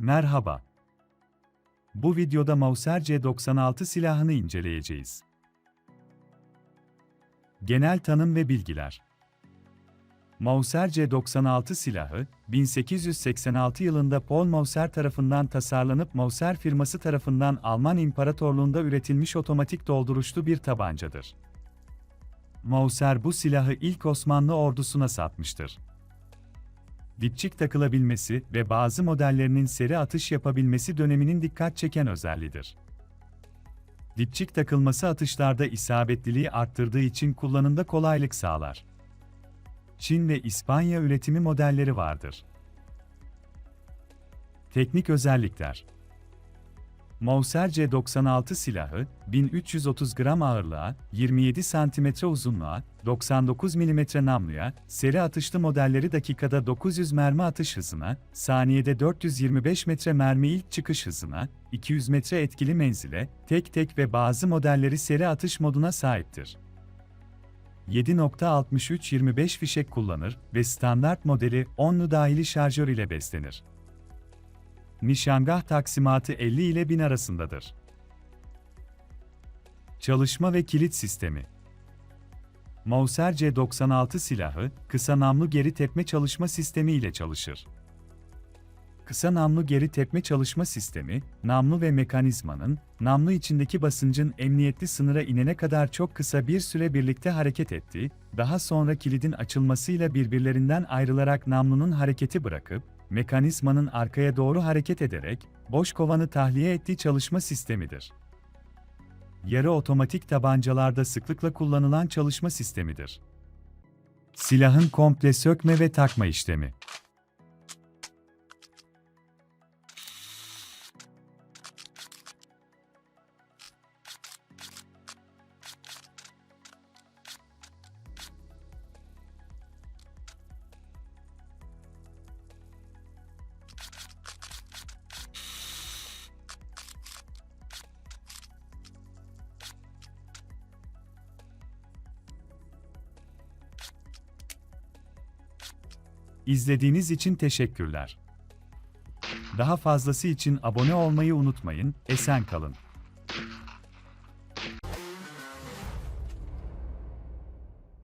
Merhaba. Bu videoda Mauser C96 silahını inceleyeceğiz. Genel tanım ve bilgiler. Mauser C96 silahı, 1886 yılında Paul Mauser tarafından tasarlanıp Mauser firması tarafından Alman İmparatorluğunda üretilmiş otomatik dolduruşlu bir tabancadır. Mauser bu silahı ilk Osmanlı ordusuna satmıştır dipçik takılabilmesi ve bazı modellerinin seri atış yapabilmesi döneminin dikkat çeken özelliğidir. Dipçik takılması atışlarda isabetliliği arttırdığı için kullanımda kolaylık sağlar. Çin ve İspanya üretimi modelleri vardır. Teknik özellikler Mauser C96 silahı, 1330 gram ağırlığa, 27 cm uzunluğa, 99 mm namluya, seri atışlı modelleri dakikada 900 mermi atış hızına, saniyede 425 metre mermi ilk çıkış hızına, 200 metre etkili menzile, tek tek ve bazı modelleri seri atış moduna sahiptir. 7.63-25 fişek kullanır ve standart modeli 10'lu dahili şarjör ile beslenir. Nişangah taksimatı 50 ile 1000 arasındadır. Çalışma ve kilit sistemi Mauser C96 silahı, kısa namlu geri tepme çalışma sistemi ile çalışır. Kısa namlu geri tepme çalışma sistemi, namlu ve mekanizmanın, namlu içindeki basıncın emniyetli sınıra inene kadar çok kısa bir süre birlikte hareket ettiği, daha sonra kilidin açılmasıyla birbirlerinden ayrılarak namlunun hareketi bırakıp, mekanizmanın arkaya doğru hareket ederek, boş kovanı tahliye ettiği çalışma sistemidir. Yarı otomatik tabancalarda sıklıkla kullanılan çalışma sistemidir. Silahın komple sökme ve takma işlemi. İzlediğiniz için teşekkürler. Daha fazlası için abone olmayı unutmayın, esen kalın.